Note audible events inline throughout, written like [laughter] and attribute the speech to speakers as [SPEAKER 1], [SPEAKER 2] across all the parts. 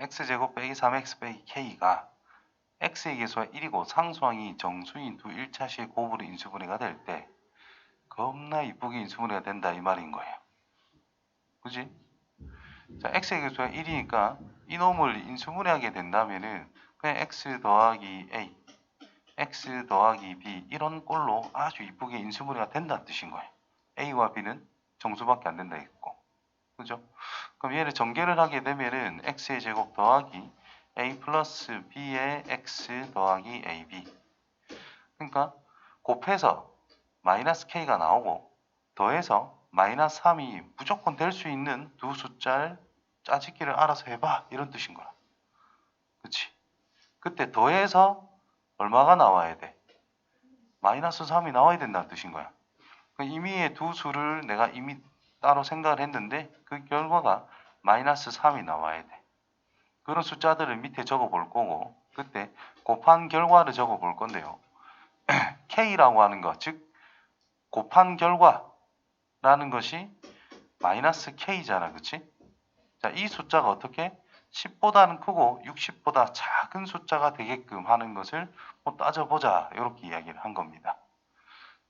[SPEAKER 1] x제곱 빼기 3x 빼기 k가 x의 계수가 1이고 상수항이 정수인 두 1차식 곱으로 인수분해가 될 때 겁나 이쁘게 인수분해가 된다 이 말인 거예요. 그지? 자, x의 계수가 1이니까 이놈을 인수분해하게 된다면은 그냥 x 더하기 a, x 더하기 b 이런 꼴로 아주 이쁘게 인수분해가 된다는 뜻인 거예요. a와 b는 정수밖에 안 된다 했고. 그죠? 그럼 얘를 전개를 하게 되면은 x의 제곱 더하기 a 플러스 b의 x 더하기 ab. 그러니까 곱해서 마이너스 k가 나오고 더해서 마이너스 3이 무조건 될 수 있는 두 숫자를 짜집기를 알아서 해봐 이런 뜻인 거야. 그치? 그때 더해서 얼마가 나와야 돼? 마이너스 3이 나와야 된다는 뜻인 거야. 그 임의의 두 수를 내가 이미 따로 생각을 했는데 그 결과가 마이너스 3이 나와야 돼. 그런 숫자들을 밑에 적어 볼 거고 그때 곱한 결과를 적어 볼 건데요. [clears throat] K라고 하는 것, 즉 곱한 결과라는 것이 마이너스 K잖아. 그치? 자, 이 숫자가 어떻게 10보다는 크고 60보다 작은 숫자가 되게끔 하는 것을 뭐 따져보자. 이렇게 이야기를 한 겁니다.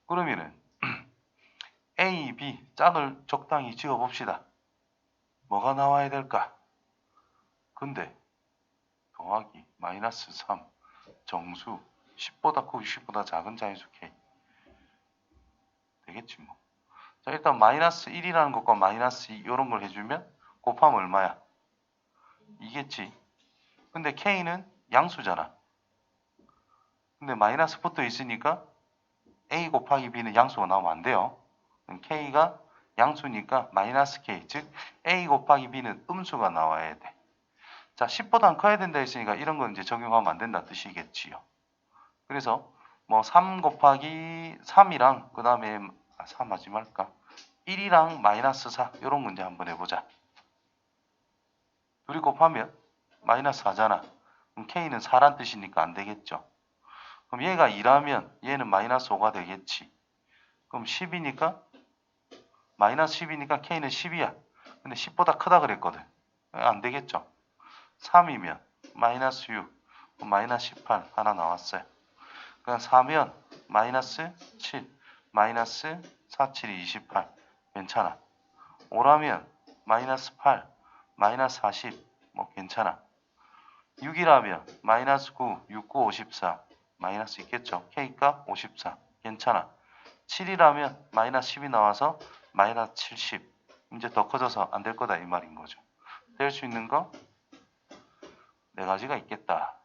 [SPEAKER 1] 그러면은 A, B 짝을 적당히 지어 봅시다. 뭐가 나와야 될까? 근데 더하기 마이너스 3 정수 10보다 크고 60보다 작은 자연수 K 되겠지 뭐. 자 일단 마이너스 1이라는 것과 마이너스 2 이런 걸 해주면 곱하면 얼마야? 이겠지. 근데 K는 양수잖아. 근데 마이너스 붙어 있으니까 A 곱하기 B는 양수가 나오면 안 돼요. 그럼 K가 양수니까 마이너스 K 즉 A 곱하기 B는 음수가 나와야 돼. 자 10보다 커야 된다 했으니까 이런 건 이제 적용하면 안 된다 뜻이겠지요. 그래서 뭐 3 곱하기 3이랑 그 다음에 3 하지 말까 1이랑 마이너스 4 이런 문제 한번 해보자. 둘이 곱하면 마이너스 4잖아. 그럼 K는 4란 뜻이니까 안 되겠죠. 그럼 얘가 2라면 얘는 마이너스 5가 되겠지. 그럼 10이니까 마이너스 10이니까 K는 10이야. 근데 10보다 크다 그랬거든. 안 되겠죠. 3이면 마이너스 6, 마이너스 18 하나 나왔어요. 그냥 4면 마이너스 7, 마이너스 4, 7이 28 괜찮아. 5라면 마이너스 8, 마이너스 40 뭐 괜찮아. 6이라면 마이너스 9, 6, 9, 54 마이너스 있겠죠. K값 54 괜찮아. 7이라면 마이너스 10이 나와서 마이너스 70 이제 더 커져서 안 될 거다 이 말인 거죠. 될 수 있는 거 네 가지가 있겠다.